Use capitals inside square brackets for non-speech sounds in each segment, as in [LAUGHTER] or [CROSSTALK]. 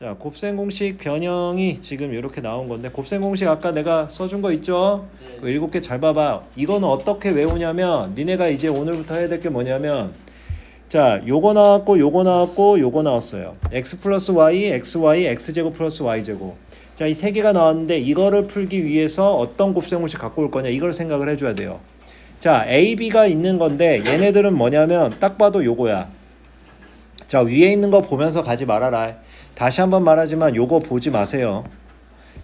자, 곱셈 공식 변형이 지금 이렇게 나온 건데 곱셈 공식 아까 내가 써준 거 있죠? 네. 그 일곱 개 잘 봐봐. 이거는 어떻게 외우냐면 니네가 이제 오늘부터 해야 될 게 뭐냐면 자, 요거 나왔고 요거 나왔고 요거 나왔어요. x 플러스 y, xy, x제곱 플러스 y제곱. 자, 이 세 개가 나왔는데 이거를 풀기 위해서 어떤 곱셈 공식 갖고 올 거냐 이걸 생각을 해줘야 돼요. 자, a, b가 있는 건데 얘네들은 뭐냐면 딱 봐도 요거야. 자, 위에 있는 거 보면서 가지 말아라. 다시 한번 말하지만 요거 보지 마세요.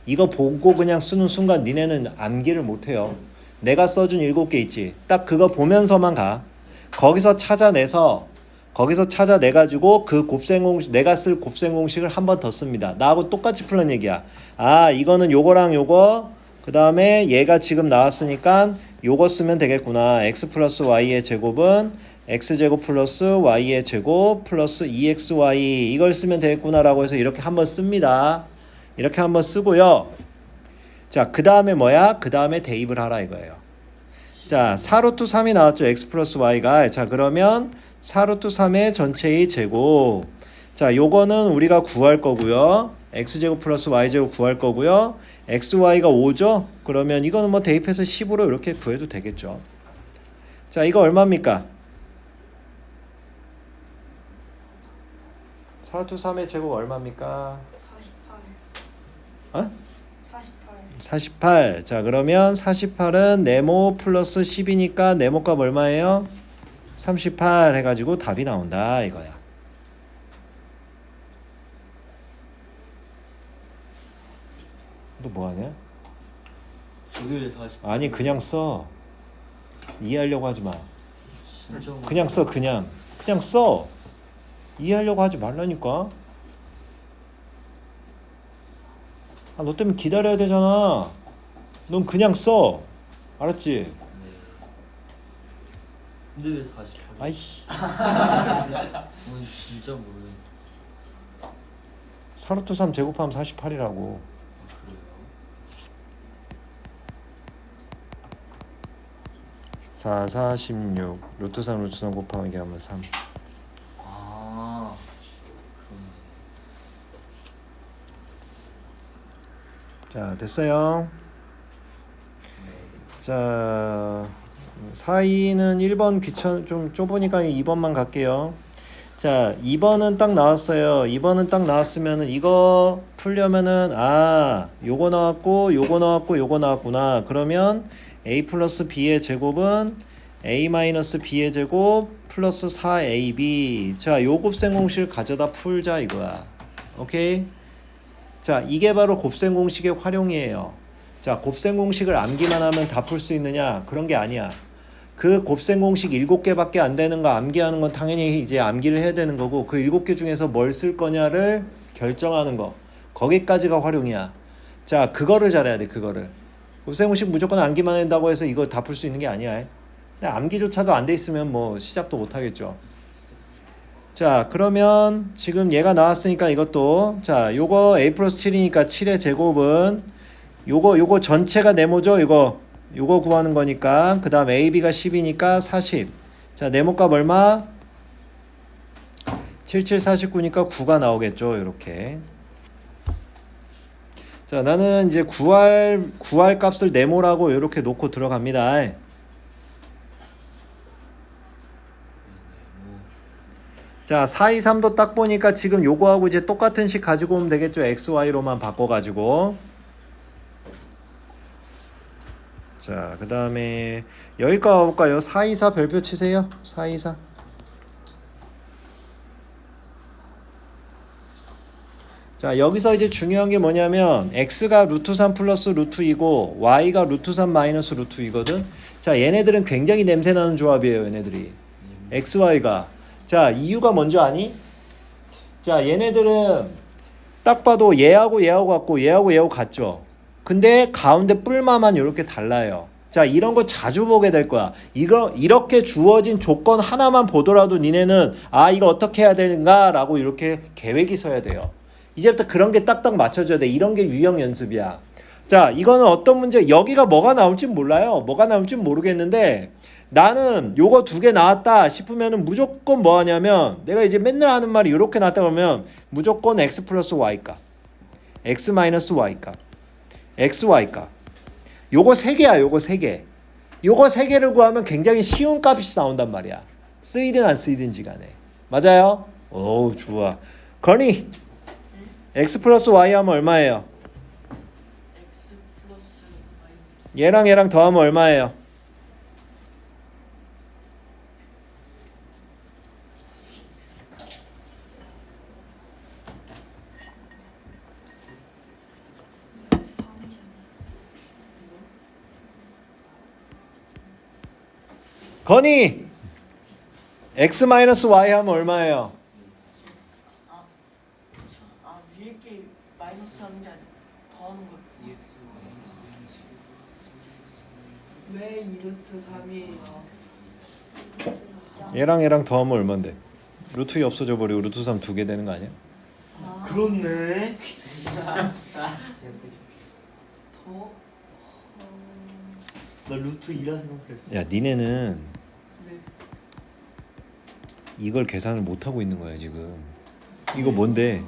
이거 보고 그냥 쓰는 순간 니네는 암기를 못해요. 내가 써준 일곱 개 있지. 딱 그거 보면서만 가. 거기서 찾아내서 거기서 찾아내 가지고 그 곱셈 공식 내가 쓸 곱셈 공식을 한 번 더 씁니다. 나하고 똑같이 풀는 얘기야. 아 이거는 요거랑 요거 그 다음에 얘가 지금 나왔으니까 요거 쓰면 되겠구나. x 플러스 y의 제곱은 x 제곱 플러스 y의 제곱 플러스 2xy 이걸 쓰면 되겠구나라고 해서 이렇게 한번 씁니다. 이렇게 한번 쓰고요. 자, 그 다음에 뭐야? 그 다음에 대입을 하라 이거예요. 자, 4루트 3이 나왔죠. x 플러스 y가. 자, 그러면 4루트 3의 전체의 제곱. 자, 요거는 우리가 구할 거고요. x제곱 플러스 y제곱 구할 거고요. xy가 5죠? 그러면 이거는 뭐 대입해서 10으로 이렇게 구해도 되겠죠. 자, 이거 얼마입니까? 4루트 3의 제곱 얼마입니까? 48. 어? 48. 48. 자, 그러면 48은 네모 플러스 10이니까 네모 값 얼마예요? 38 해가지고 답이 나온다 이거야. 너 뭐하냐? 저기 40. 아니 그냥 써. 이해하려고 하지 마. 그냥 써 그냥. 그냥 써. 이해하려고 하지 말라니까. 아, 너 때문에 기다려야 되잖아. 넌 그냥 써. 알았지? 네. 근데 왜 48? 아이씨. [LAUGHS] 어, 진짜 모르겠. 4루트 3 제곱하면 48이라고. 그래요? 4, 4, 16. 루트 3, 루트 3 곱하기 하면 3. 아. 그러네. 자, 됐어요. 네. 자, 4위는 1번 귀찮 좀 좁으니까 2번만 갈게요. 자, 2번은 딱 나왔어요. 2번은 딱 나왔으면은 이거 풀려면은 아, 요거 나왔고 요거 나왔고 요거 나왔구나. 그러면 a 플러스 b의 제곱은 a 마이너스 b의 제곱 플러스 4ab. 자, 요 곱셈 공식을 가져다 풀자 이거야. 오케이? 자, 이게 바로 곱셈 공식의 활용이에요. 자, 곱셈 공식을 암기만 하면 다 풀 수 있느냐? 그런 게 아니야. 그 곱셈 공식 7개밖에 안 되는 거 암기하는 건 당연히 이제 암기를 해야 되는 거고 그 7개 중에서 뭘 쓸 거냐를 결정하는 거. 거기까지가 활용이야. 자, 그거를 잘해야 돼. 그거를. 곱셈 공식 무조건 암기만 한다고 해서 이거 다 풀 수 있는 게 아니야. 암기조차도 안 돼 있으면 뭐 시작도 못 하겠죠. 자, 그러면 지금 얘가 나왔으니까 이것도 자, 요거 a 플러스 7이니까 7의 제곱은 요거 요거 전체가 네모죠. 이거 요거 구하는 거니까 그다음 ab가 10이니까 40. 자, 네모값 얼마? 77 49니까 9가 나오겠죠. 이렇게. 자, 나는 이제 구할 구할 값을 네모라고 이렇게 놓고 들어갑니다. 자, 4, 2, 3도 딱 보니까 지금 요거하고 이제 똑같은 식 가지고 오면 되겠죠. x, y로만 바꿔가지고. 자, 그 다음에 여기까지 와볼까요? 4, 2, 4 별표 치세요. 4, 2, 4. 자, 여기서 이제 중요한 게 뭐냐면 x가 루트 3 플러스 루트 2고 y가 루트 3 마이너스 루트 2거든. 자, 얘네들은 굉장히 냄새 나는 조합이에요, 얘네들이. x, y가. 자, 이유가 뭔지 아니? 자, 얘네들은 딱 봐도 얘하고 얘하고 같고 얘하고 얘하고 같죠. 근데 가운데 뿔마만 이렇게 달라요. 자, 이런 거 자주 보게 될 거야. 이거 이렇게 주어진 조건 하나만 보더라도 니네는 아, 이거 어떻게 해야 되는가라고 이렇게 계획이 서야 돼요. 이제부터 그런 게 딱딱 맞춰져야 돼. 이런 게 유형 연습이야. 자, 이거는 어떤 문제, 여기가 뭐가 나올지 몰라요. 뭐가 나올지 모르겠는데, 나는 요거 두 개 나왔다 싶으면은 무조건 뭐 하냐면 내가 이제 맨날 하는 말이 이렇게 나왔다 그러면 무조건 x 플러스 y값 x 마이너스 y값 x y값 요거 세 개야 요거 세 개. 요거 세 개를 구하면 굉장히 쉬운 값이 나온단 말이야. 쓰이든 안 쓰이든지 간에. 맞아요? 오 좋아. 건이 x 플러스 y 하면 얼마예요? Y 얘랑 얘랑 더하면 얼마예요? 건이 x 마이너스 y 하면 얼마예요? 아 위에 게 마이너스 하는 게 더하는 거왜 2루트 3이에요? 얘랑 얘랑 더하면 얼마인데? 루트 2 없어져 버리고 루트 3 두 개 되는 거 아니야? 그렇네. 더? 나 루트 2라 생각했어. 야 니네는 네. 이걸 계산을 못 하고 있는 거야 지금. 이거 뭔데?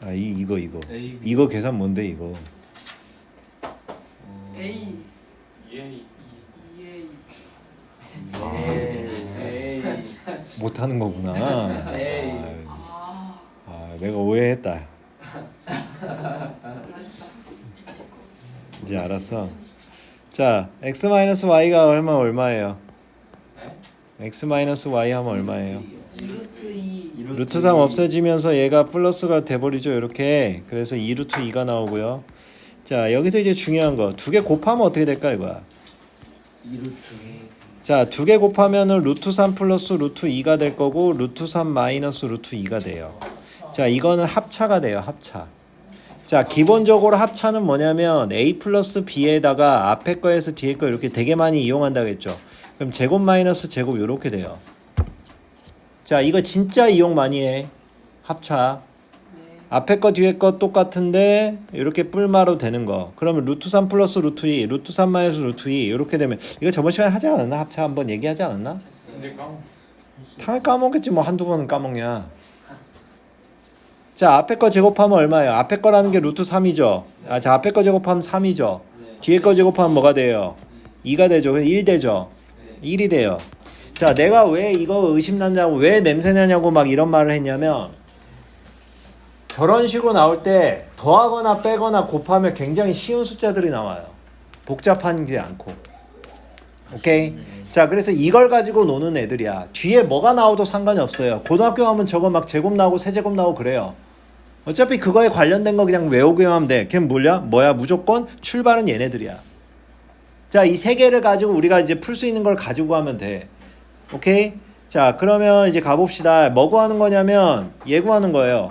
아 이 이거 이거 A, B. 이거 계산 뭔데 이거? A EA. 2A 에이. 못 하는 거구나. 에이. 아유, 아아 내가 오해했다. 이제 알았어. 자 x 마이너스 y가 얼마 얼마예요? X 마이너스 y 하면 얼마예요? 2루트 2 루트 3 없어지면서 얘가 플러스가 돼버리죠 이렇게. 그래서 2루트 2가 나오고요. 자 여기서 이제 중요한 거. 두 개 곱하면 어떻게 될까 이거야? 2루트. 자 두 개 곱하면은 루트 3 플러스 루트 2가 될 거고 루트 3 마이너스 루트 2가 돼요. 자 이거는 합차가 돼요 합차. 자 기본적으로 합차는 뭐냐면 a 플러스 b에다가 앞에 거에서 뒤에 거 이렇게 되게 많이 이용한다겠죠 그럼 제곱 마이너스 제곱 이렇게 돼요. 자 이거 진짜 이용 많이 해. 합차. 네. 앞에 거 뒤에 거 똑같은데 이렇게 뿔마로 되는 거. 그러면 루트 3 플러스 루트 2 루트 3 마이너스 루트 2 이렇게 되면 이거 저번 시간에 하지 않았나? 합차 한번 얘기하지 않았나? 근데 까먹. 당연히 까먹겠지. 뭐 한두 번은 까먹냐. 자 앞에 거 제곱하면 얼마예요? 앞에 거라는 게 루트 3이죠? 아, 자 앞에 거 제곱하면 3이죠? 뒤에 거 제곱하면 뭐가 돼요? 2가 되죠. 그래서 1 되죠 1이 돼요. 자 내가 왜 이거 의심난다고 왜 냄새나냐고 막 이런 말을 했냐면 저런 식으로 나올 때 더하거나 빼거나 곱하면 굉장히 쉬운 숫자들이 나와요. 복잡하지 않고. 오케이? 자 그래서 이걸 가지고 노는 애들이야. 뒤에 뭐가 나와도 상관이 없어요. 고등학교 가면 저거 막 제곱 나오고 세제곱 나오고 그래요. 어차피 그거에 관련된 거 그냥 외우기만 하면 돼. 걔는 뭐야 뭐야? 무조건 출발은 얘네들이야 자 이 세 개를 가지고 우리가 이제 풀 수 있는 걸 가지고 하면 돼. 오케이? 자 그러면 이제 가봅시다. 뭐 구하는 거냐면 얘 구하는 거예요.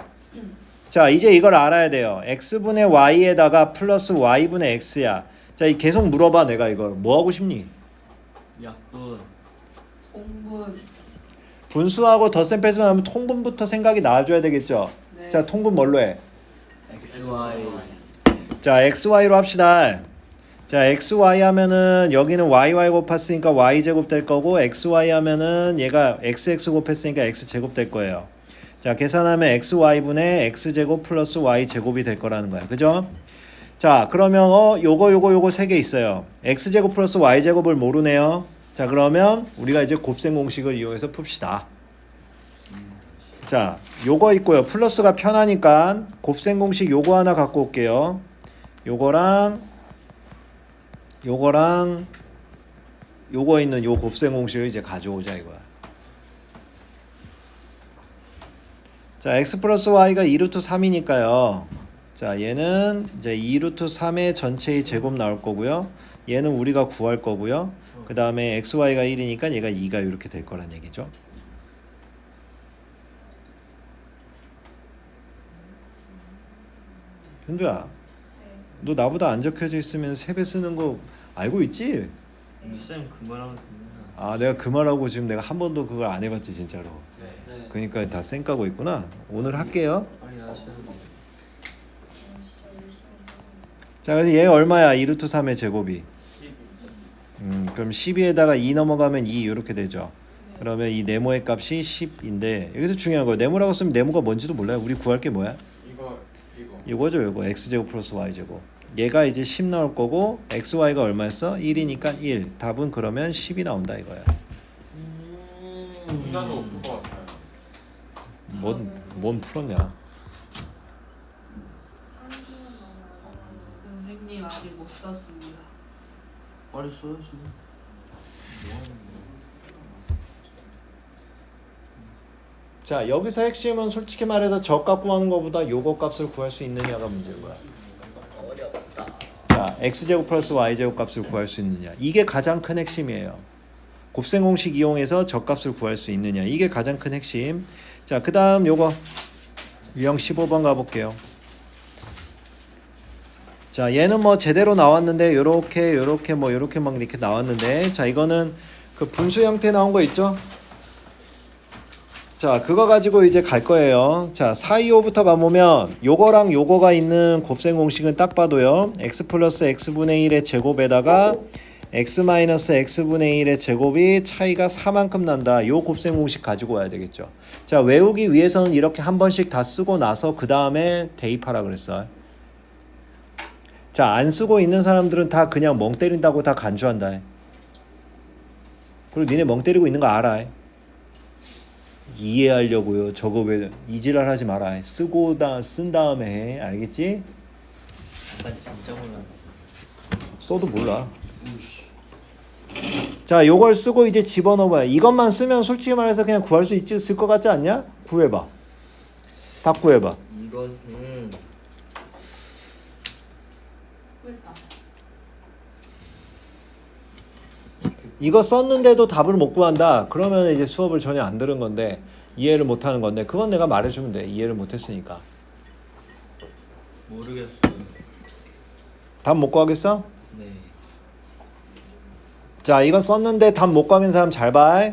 자 이제 이걸 알아야 돼요. x분의 y에다가 플러스 y분의 x야. 자이 계속 물어봐 내가 이걸. 뭐 하고 싶니? 약분. 통분. 분수하고 덧셈 뺄셈 하면 통분부터 생각이 나와줘야 되겠죠? 네. 자 통분 뭘로 해? XY. 자 xy로 합시다 자 xy 하면은 여기는 yy 곱했으니까 y제곱 될 거고 xy 하면은 얘가 xx 곱했으니까 x제곱 될 거예요. 자 계산하면 xy분의 x제곱 플러스 y제곱이 될 거라는 거야. 그죠? 자 그러면 어 요거 요거 요거 세 개 있어요. x제곱 플러스 y제곱을 모르네요. 자 그러면 우리가 이제 곱셈 공식을 이용해서 풉시다. 자 요거 있고요. 플러스가 편하니까 곱셈 공식 요거 하나 갖고 올게요. 요거랑 요거랑 요거 있는 요 곱셈 공식을 이제 가져오자 이거야. 자 x 플러스 y가 2루트 3이니까요. 자 얘는 이제 2루트 3의 전체의 제곱 나올 거고요. 얘는 우리가 구할 거고요. 그 다음에 xy가 1이니까 얘가 2가 이렇게 될 거란 얘기죠. 현주야 너 나보다 안 적혀져 있으면 세배 쓰는 거 알고 있지? 쌤 그 말하면 됩니다. 아 내가 그 말하고 지금 내가 한 번도 그걸 안 해봤지 진짜로 네. 그러니까 다 쌩까고 있구나 오늘 할게요 빨리. 진짜 열심히 살고 자 그래서 얘 얼마야 2 루트 3의 제곱이 12. 음 그럼 12에다가 2 넘어가면 2 이렇게 되죠. 그러면 이 네모의 값이 10인데 여기서 중요한 거예요. 네모라고 쓰면 네모가 뭔지도 몰라요. 우리 구할 게 뭐야? 이거 이거 이거죠, 이거 x 제곱 플러스 y 제곱. 얘가 이제 10 나올 거고 x y가 얼마였어? 1이니까 1. 답은 그러면 10이 나온다 이거야. 혼자서 없을 것 같아요. 뭔, 뭔 풀었냐? 선생님 아직 못 썼습니다. 빨리 써야지. 자 여기서 핵심은 솔직히 말해서 저값 구하는 것보다 요거 값을 구할 수 있느냐가 문제인 거야. 자 x 제곱 플러스 y 제곱 값을 구할 수 있느냐 이게 가장 큰 핵심이에요. 곱셈 공식 이용해서 저값을 구할 수 있느냐 이게 가장 큰 핵심. 자 그 다음 요거 유형 15번 가볼게요. 자 얘는 뭐 제대로 나왔는데 요렇게 요렇게 뭐 요렇게 막 이렇게 나왔는데 자 이거는 그 분수 형태 나온 거 있죠? 자, 그거 가지고 이제 갈 거예요. 자, 425부터 가보면 요거랑 요거가 있는 곱셈 공식은 딱 봐도요. x 플러스 x분의 1의 제곱에다가 x 마이너스 x분의 1의 제곱이 차이가 4만큼 난다. 요 곱셈 공식 가지고 와야 되겠죠. 자, 외우기 위해서는 이렇게 한 번씩 다 쓰고 나서 그 다음에 대입하라 그랬어요. 자, 안 쓰고 있는 사람들은 다 그냥 멍 때린다고 다 간주한다. 그리고 니네 멍 때리고 있는 거 알아. 이해하려고요. 저거 왜 이지랄 하지 마라. 쓰고 다 쓴 다음에 해. 알겠지? 약간 진짜 몰라. 써도 몰라. 자, 요걸 쓰고 이제 집어넣어봐요. 이것만 쓰면 솔직히 말해서 그냥 구할 수 있을 것 같지 않냐? 구해봐. 다 구해봐. 이것은 이거 썼는데도 답을 못 구한다. 그러면 이제 수업을 전혀 안 들은 건데 이해를 못 하는 건데 그건 내가 말해주면 돼. 이해를 못 했으니까. 모르겠어요. 답못 구하겠어? 네. 자, 이건 썼는데 답 못 구하는 사람 잘 봐.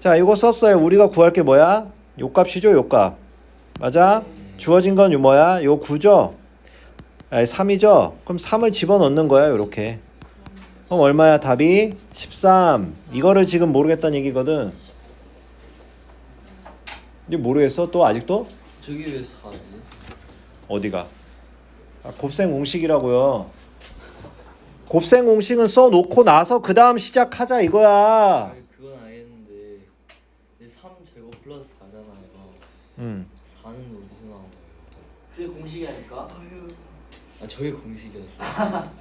자, 이거 썼어요. 우리가 구할 게 뭐야? 요 값이죠, 요 값. 맞아? 주어진 건요 뭐야? 요 9죠? 아니, 3이죠? 그럼 3을 집어넣는 거야, 요렇게. 그럼 얼마야? 답이 13. 이거를 지금 모르겠다는 얘기거든. 이제 모르겠어? 또 아직도? 저기 왜 사지? 어디가? 아, 곱셈 공식이라고요. 곱셈 공식은 써놓고 나서 그 다음 시작하자 이거야. 아니 그건 알겠는데 이제 3 제곱 플러스 가잖아요. 음. 4는 어디서 나온 거예요? 그게 공식이 아닐까? 아 저게 공식이었어 [LAUGHS]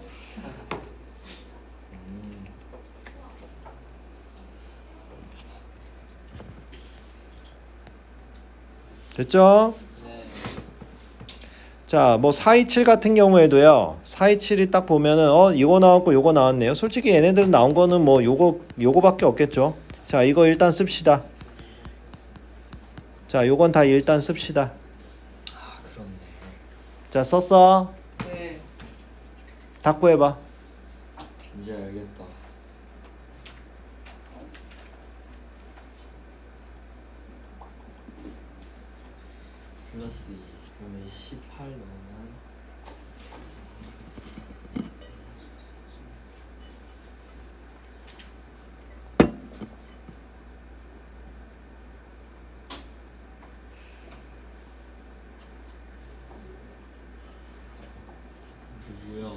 됐죠? 네. 자, 뭐 427 같은 경우에도요. 427이 딱 보면은 어, 이거 나왔고 요거 나왔네요. 솔직히 얘네들은 나온 거는 뭐 요거 요거밖에 없겠죠. 자, 이거 일단 씁시다. 자, 요건 다 일단 씁시다. 아 그렇네. 자, 썼어. 네. 닫고 해 봐. 이제 알겠다. 플러스 2 그러면 18 넣으면 뭐야?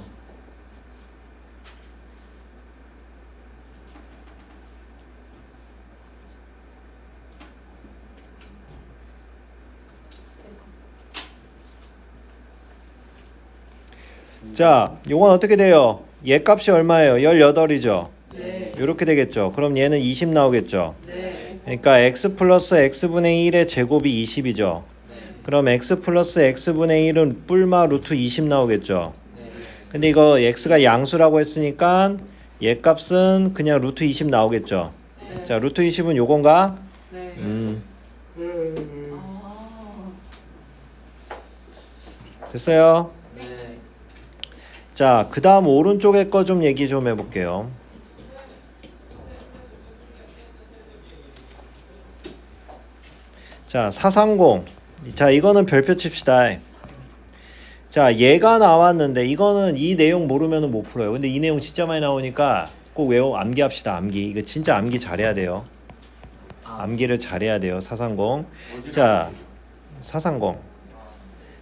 자, 요건 어떻게 돼요? 얘 값이 얼마예요? 18이죠. 네. 요렇게 되겠죠. 그럼 얘는 20 나오겠죠. 네. 그러니까 x 플러스 x분의 1의 제곱이 20이죠. 네. 그럼 x 플러스 x분의 1은 뿔마 루트 20 나오겠죠. 네. 근데 이거 x가 양수라고 했으니까 얘 값은 그냥 루트 20 나오겠죠. 네. 자, 루트 20은 요건가? 네. 음, 아. 됐어요. 네. 자, 그 다음 오른쪽에 거 좀 얘기 좀 해볼게요. 자, 430. 자, 이거는 별표 칩시다. 자, 얘가 나왔는데 이거는 이 내용 모르면 못 풀어요. 근데 이 내용 진짜 많이 나오니까 꼭꼭 외워 암기합시다 암기 이거 진짜 암기 잘해야 돼요 아, 암기를 잘해야 돼요 사상공 어디가 자. 어디예요? 사상공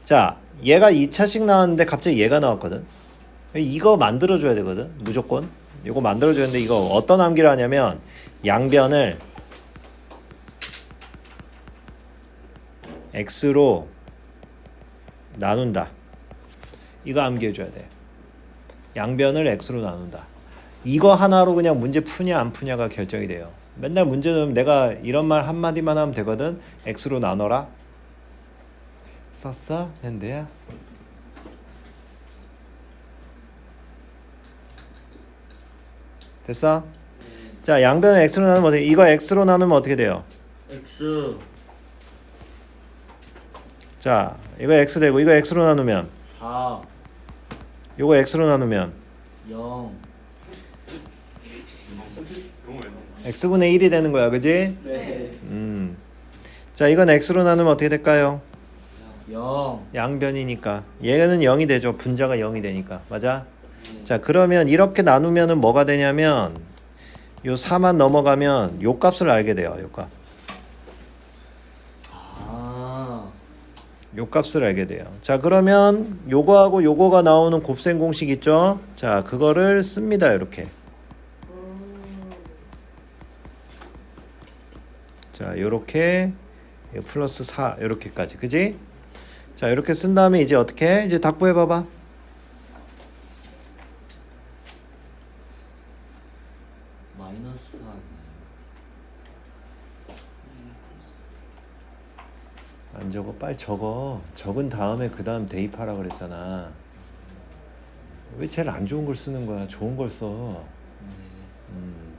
자 얘가 2차씩 나왔는데 갑자기 얘가 나왔거든 이거 만들어줘야 되거든 무조건. 이거 만들어줘야 되는데 이거 어떤 암기를 하냐면 양변을 x로 나눈다. 이거 암기해줘야 돼. 양변을 x로 나눈다. 이거 하나로 그냥 문제 푸냐 안 푸냐가 결정이 돼요. 맨날 문제는 내가 이런 말 한마디만 하면 되거든. X로 나눠라. 썼어? 현대야? 됐어? 자 양변을 x로 나누면 어떻게 이거 x로 나누면 어떻게 돼요? X 자 이거 x 되고 이거 x로 나누면 4 이거 x로 나누면 0 이런 거 왜? x분의 1이 되는 거야 그지? 네. 음. 자 이건 x로 나누면 어떻게 될까요? 0 양변이니까 얘는 0이 되죠 분자가 0이 되니까 맞아? 자 그러면 이렇게 나누면은 뭐가 되냐면 요 4만 넘어가면 요 값을 알게 돼요 요 값. 아 요 값을 알게 돼요. 자, 그러면 요거하고 요거가 나오는 곱셈 공식 있죠? 자, 그거를 씁니다. 이렇게. 자, 요렇게 플러스 4 요렇게까지. 그지? 자, 이렇게 쓴 다음에 이제 어떻게? 이제 답구해 봐봐. 마이너스 4 안 적어. 빨리 적어. 적은 다음에 그 다음 대입하라 그랬잖아. 왜 제일 안 좋은 걸 쓰는 거야? 좋은 걸 써. 네. 음.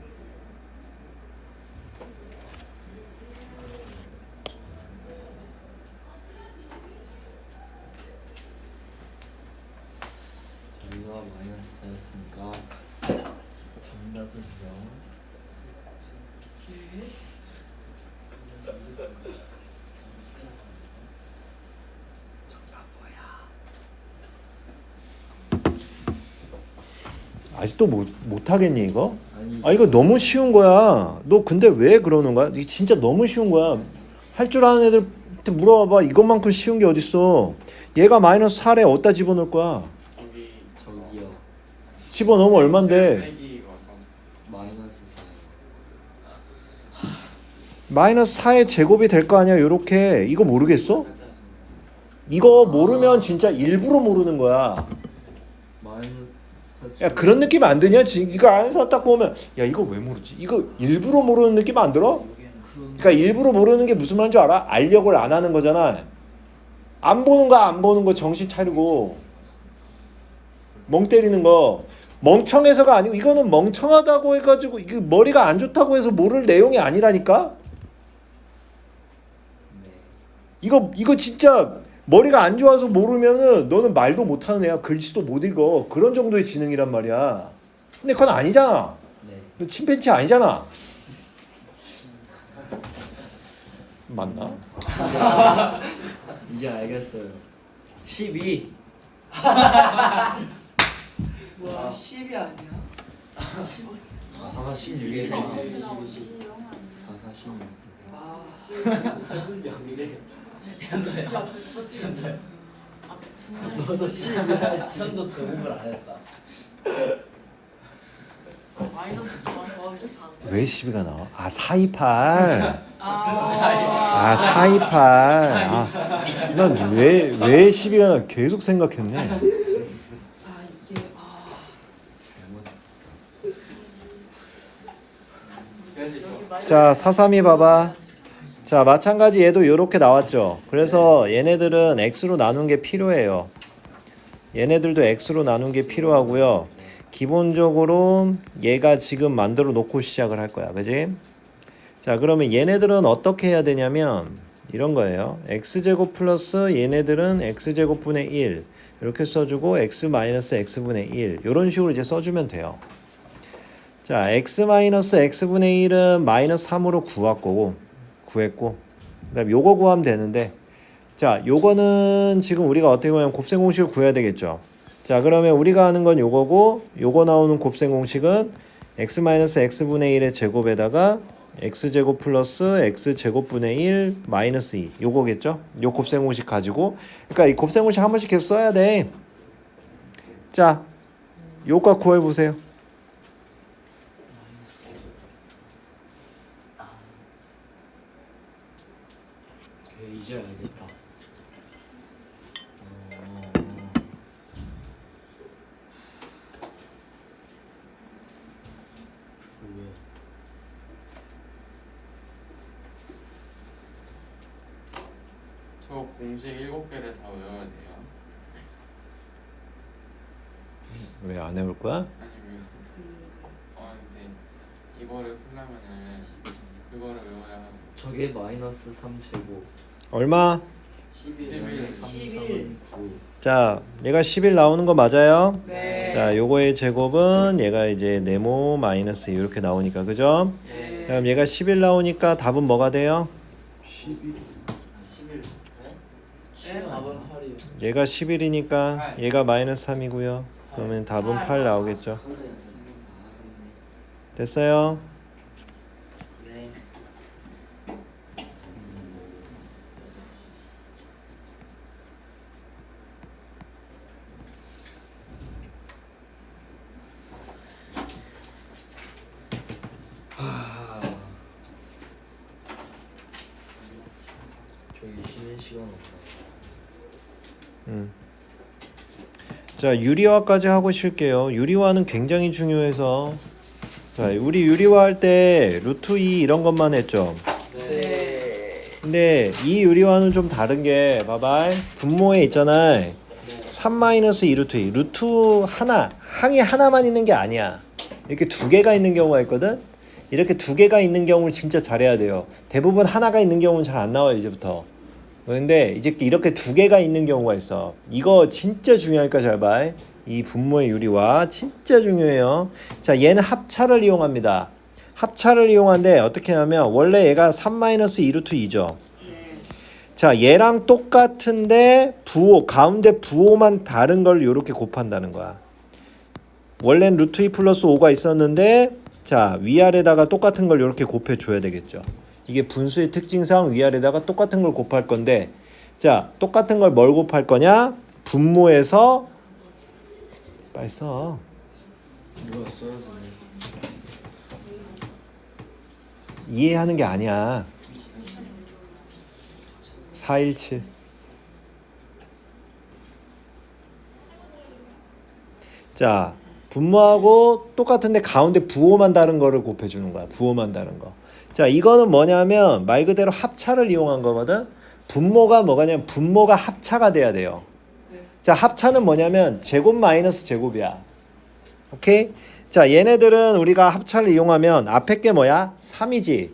저희가 마이너스 4였으니까 정답은 0 아직도 못, 못 하겠니 이거? 아 이거 너무 쉬운 거야. 너 근데 왜 그러는 거야? 이거 진짜 너무 쉬운 거야. 할 줄 아는 애들한테 물어봐봐. 이것만큼 쉬운 게 어딨어? 얘가 마이너스 4에 어디다 집어넣을 거야? 저기요 집어넣으면 얼만데? 마이너스 4요 마이너스 4의 제곱이 될 거 아니야? 요렇게 이거 모르겠어? 이거 모르면 진짜 일부러 모르는 거야. 마이너스 야 그런 느낌 안 드냐? 지- 이거 아는 사람 딱 보면 야 이거 왜 모르지? 이거 일부러 모르는 느낌 안 들어? 그러니까 일부러 모르는 게 무슨 말인 줄 알아? 알력을 안 하는 거잖아. 안 보는 거 안 보는 거 정신 차리고 멍 때리는 거 멍청해서가 아니고 이거는 멍청하다고 해가지고 이게 머리가 안 좋다고 해서 모를 내용이 아니라니까. 네 이거 이거 진짜 머리가 안 좋아서 모르면은 너는 말도 못하는 애야. 글씨도 못 읽어. 그런 정도의 지능이란 말이야. 근데 그건 아니잖아. 네. 침팬치 아니잖아. 맞나? [LAUGHS] 이제 알겠어요. 12 와 [LAUGHS] 10이 아니야? 44, 16 44, 16 아, 46 현도야. 현도야. 너도 씨발 현도 제공을 안 했다. 마이너스 왜 시비가 나와? 아, 428. 아, 아 428. 아, 난 왜, 왜 시비가 나 계속 생각했네. 아 이게 아 자, 432 봐봐. 자 마찬가지 얘도 이렇게 나왔죠. 그래서 얘네들은 x로 나눈 게 필요해요. 얘네들도 x로 나눈 게 필요하고요. 기본적으로 얘가 지금 만들어 놓고 시작을 할 거야. 그지? 자, 그러면 얘네들은 어떻게 해야 되냐면 이런 거예요. x제곱 플러스 얘네들은 x제곱분의 1 이렇게 써주고 x 마이너스 x분의 1 이런 식으로 이제 써주면 돼요. 자, x 마이너스 x분의 1은 마이너스 3으로 구할 거고 구했고 그다음 요거 구하면 되는데 자, 요거는 지금 우리가 어떻게 보면 곱셈 공식을 구해야 되겠죠. 자, 그러면 우리가 하는 건 요거고 요거 나오는 곱셈 공식은 x x분의 1의 제곱에다가 x제곱 플러스 x제곱분의 1 마이너스 2 요거겠죠? 요 곱셈 공식 가지고 그러니까 이 곱셈 공식 한 번씩 계속 써야 돼. 자, 요거 구해 보세요. 그 이제 알겠다. 어, 왜? 저 공식 일곱 개를 다 외워야 돼요. 왜 안 해올 거야? 아니면 어 이제 이거를 풀려면은 그거를 외워야 하고 저게 마이너스 3 제곱. 얼마? 11 11. 3 11. 3 9. 자, 얘가 11 나오는 거 맞아요? 네. 자, 요거의 제곱은 얘가 이제 네모 마이너스 이렇게 나오니까 그죠? 네. 그럼 얘가 11 나오니까 답은 뭐가 돼요? 11. 11. 네? 답은 8이요. 얘가 11이니까 얘가 마이너스 3이고요. 그러면 답은 8 나오겠죠. 됐어요? 네. 저기 쉬는 시간 없나? 음. 자, 유리화까지 하고 쉴게요. 유리화는 굉장히 중요해서 자, 우리 유리화 할 때 루트 2 이런 것만 했죠. 네. 근데 이 유리화는 좀 다른 게 봐봐. 분모에 있잖아. 3 마이너스 2 루트 2. 루트 하나, 항이 하나만 있는 게 아니야. 이렇게 두 개가 있는 경우가 있거든. 이렇게 두 개가 있는 경우를 진짜 잘해야 돼요. 대부분 하나가 있는 경우는 잘 안 나와요, 이제부터. 근데 이제 이렇게 두 개가 있는 경우가 있어. 이거 진짜 중요하니까 잘 봐. 이 분모의 유리화 진짜 중요해요. 자, 얘는 합차를 이용합니다. 합차를 이용하는데 어떻게 하면 원래 얘가 3-2 루트 2죠. 네. 자, 얘랑 똑같은데 부호 가운데 부호만 다른 걸 이렇게 곱한다는 거야. 원래는 루트 2 플러스 5가 있었는데 자, 위아래다가 똑같은 걸 이렇게 곱해 줘야 되겠죠. 이게 분수의 특징상 위아래다가 똑같은 걸 곱할 건데 자, 똑같은 걸 뭘 곱할 거냐? 분모에서 빨리 써. 이해하는 게 아니야. 417. 자, 분모하고 똑같은데 가운데 부호만 다른 거를 곱해 주는 거야. 부호만 다른 거. 자, 이거는 뭐냐면 말 그대로 합차를 이용한 거거든. 분모가 뭐가냐면 분모가 합차가 돼야 돼요. 네. 자, 합차는 뭐냐면 제곱 마이너스 제곱이야. 오케이? 자, 얘네들은 우리가 합차를 이용하면 앞에 게 뭐야? 3이지.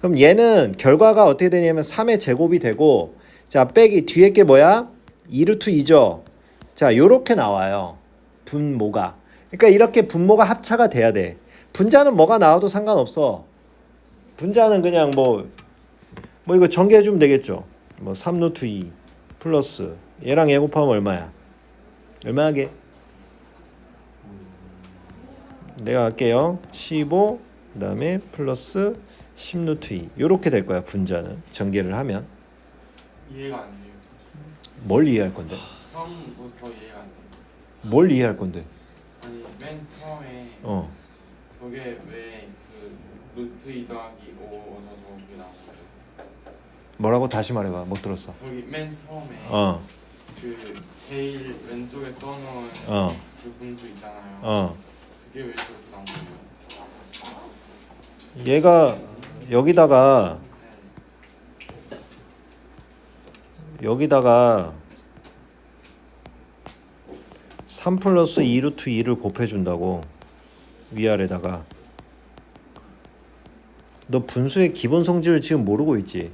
그럼 얘는 결과가 어떻게 되냐면 3의 제곱이 되고 자, 빼기 뒤에 게 뭐야? 2루트 2죠. 자, 요렇게 나와요. 분모가. 그러니까 이렇게 분모가 합차가 돼야 돼. 분자는 뭐가 나와도 상관없어. 분자는 그냥 뭐, 뭐 이거 전개해 주면 되겠죠. 뭐 3루트 2 플러스 얘랑 얘 곱하면 얼마야? 얼마 하게? 내가 할게요. 15 그 다음에 플러스 10루트 2 이렇게 될 거야 분자는 전개를 하면 이해가 안 돼요. 뭘 이해할 건데? 처음부터 이해가 안 돼요. 뭘 이해할 건데? 아니 맨 처음에 어 저게 왜그 루트 2 더하기 5 어쩌고 나온 거예요? 뭐라고 다시 말해봐 못 들었어. 저기 맨 처음에 어 그 제일 왼쪽에 써놓은 어, 그 분수 있잖아요. 어. 그게 왜 저렇게 나온 거예요? 얘가 여기다가 네. 여기다가 3 플러스 2루트 2를 곱해준다고 위아래다가 너 분수의 기본 성질을 지금 모르고 있지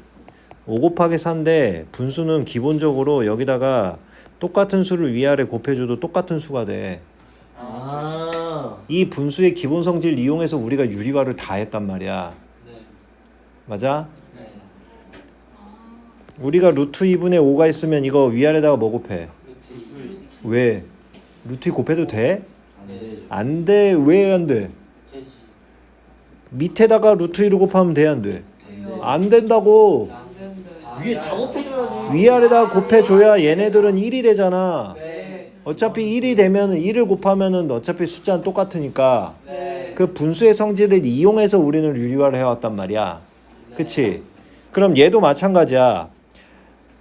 5 곱하기 4인데 분수는 기본적으로 여기다가 똑같은 수를 위아래 곱해줘도 똑같은 수가 돼. 아. 이 분수의 기본 성질 이용해서 우리가 유리화를 다 했단 말이야. 네. 맞아? 네. 우리가 루트 2분의 5가 있으면 이거 위아래다가 뭐 곱해? 루트 왜? 루트 2 곱해도 돼? 안 되죠. 안 돼. 왜 안 돼? 밑에다가 루트 2를 곱하면 돼, 안 돼? 안 된다고. 안 된다. 위에 다 곱해줘야지. 위아래다 곱해줘야 얘네들은 1이 되잖아. 네. 어차피 1이 되면 1을 곱하면은 어차피 숫자는 똑같으니까 네. 그 분수의 성질을 이용해서 우리는 유리화를 해왔단 말이야. 그치? 그럼 얘도 마찬가지야.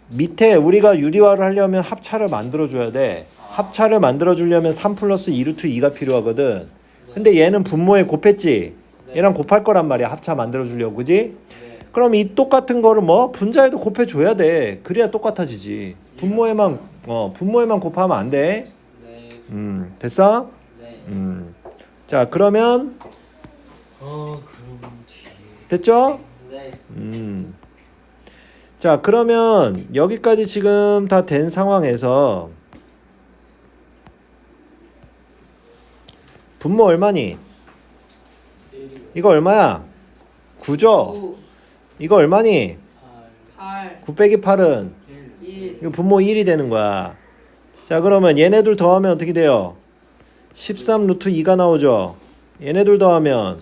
밑에 우리가 유리화를 하려면 합차를 만들어줘야 돼. 합차를 만들어주려면 3 플러스 2루트 2가 필요하거든. 근데 얘는 분모에 곱했지? 얘랑 곱할 거란 말이야. 합차 만들어 주려고, 그지? 네. 그럼 이 똑같은 거를 뭐 분자에도 곱해 줘야 돼. 그래야 똑같아지지. 분모에만 어 분모에만 곱하면 안 돼. 네. 음 됐어? 네. 음. 자 그러면 어 그럼 뒤에. 됐죠? 네. 음. 자 그러면 여기까지 지금 다 된 상황에서 분모 얼마니? 이거 얼마야? 9죠? 이거 얼마니? 8. 9 빼기 8은 1. 이거 분모 1이 되는 거야. 자, 그러면 얘네들 더하면 어떻게 돼요? 13 루트 2가 나오죠. 얘네들 더하면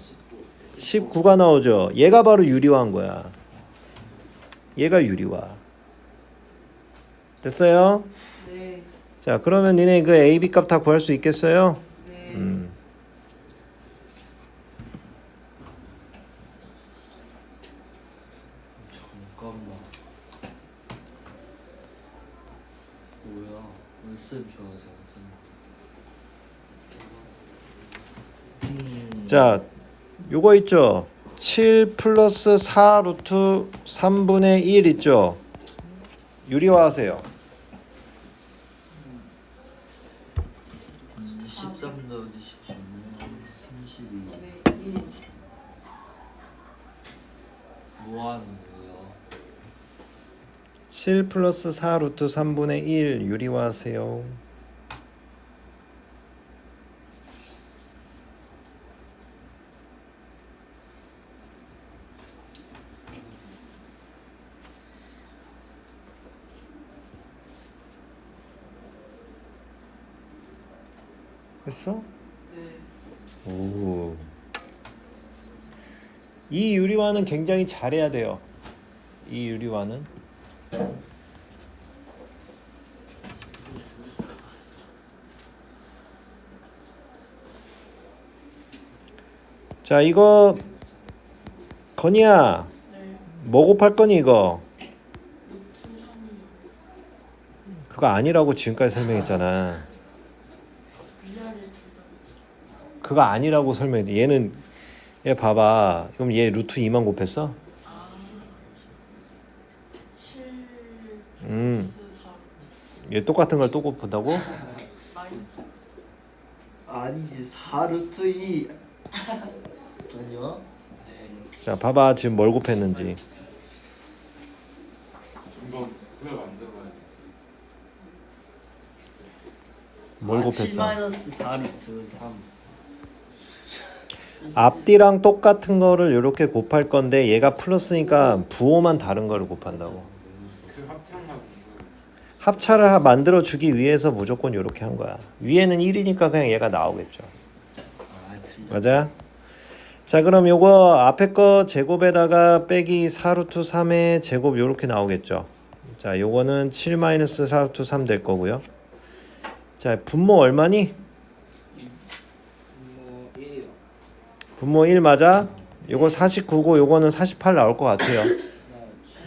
19가 나오죠. 얘가 바로 유리화인 거야. 얘가 유리화. 됐어요? 네. 자, 그러면 니네 그 A, B 값 다 구할 수 있겠어요? 네. 음. 잠깐만. 뭐야? 물쌤 좋아서 쌤. 자, 요거 있죠? 7 플러스 4 루트 3분의 1 있죠? 유리화 하세요. 13 더하기 19는 32. 네. 뭐 하는 거예요? 7 플러스 4 루트 3분의 1 유리화 하세요. 했어? 네. 오. 이 유리화는 굉장히 잘해야 돼요. 이 유리화는. 자, 이거 건이야. 네. 뭐 곱할 거니 이거? 루트 3이 그거 아니라고 지금까지 설명했잖아. 위아래 둘다 그거 아니라고 설명해. 얘는 얘 봐봐. 그럼 얘 루트 2만 곱했어? 7 음. 플러스 4얘 똑같은 걸 또 곱한다고? 마이너스 아니지 4 루트 2 아니야? 자, 봐봐. 지금 뭘 곱했는지. 이거. 뭘 아, 7 곱했어? 마이너스 4 루트 3 앞뒤랑 똑같은 거를 이렇게 곱할 건데 얘가 플러스니까 부호만 다른 거를 곱한다고. 그. 합차를 하- 만들어 주기 위해서 무조건 이렇게 한 거야. 위에는 1이니까 그냥 얘가 나오겠죠. 맞아? 자, 그럼 요거 앞에 거 제곱에다가 빼기 4루트 3의 제곱 요렇게 나오겠죠. 자, 요거는 7 마이너스 4루트 3 될 거고요. 자, 분모 얼마니? 뭐 1이요. 분모 1 맞아? 요거 49고 요거는 48 나올 것 같아요.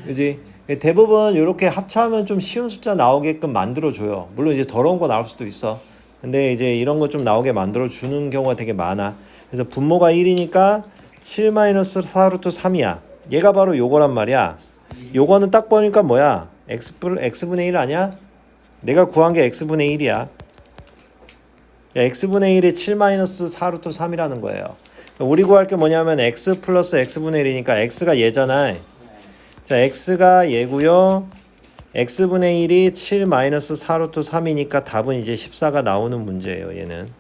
그지? 대부분 이렇게 합차하면 좀 쉬운 숫자 나오게끔 만들어 줘요. 물론 이제 더러운 거 나올 수도 있어. 근데 이제 이런 거 좀 나오게 만들어 주는 경우가 되게 많아. 그래서 분모가 1이니까 7 마이너스 4 루트 3이야. 얘가 바로 요거란 말이야. 요거는 딱 보니까 뭐야? x 플 x분의 1 아니야? 내가 구한 게 x분의 1이야. 야, x분의 1이 7 마이너스 4 루트 3이라는 거예요. 우리 구할 게 뭐냐면 x 플러스 x분의 1이니까 x가 얘잖아. 자, x가 얘고요. x분의 1이 7 마이너스 4루트 3이니까 답은 이제 14가 나오는 문제예요. 얘는.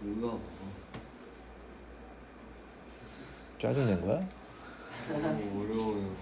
뭐야 짜증낸 거야? 너무 어려워요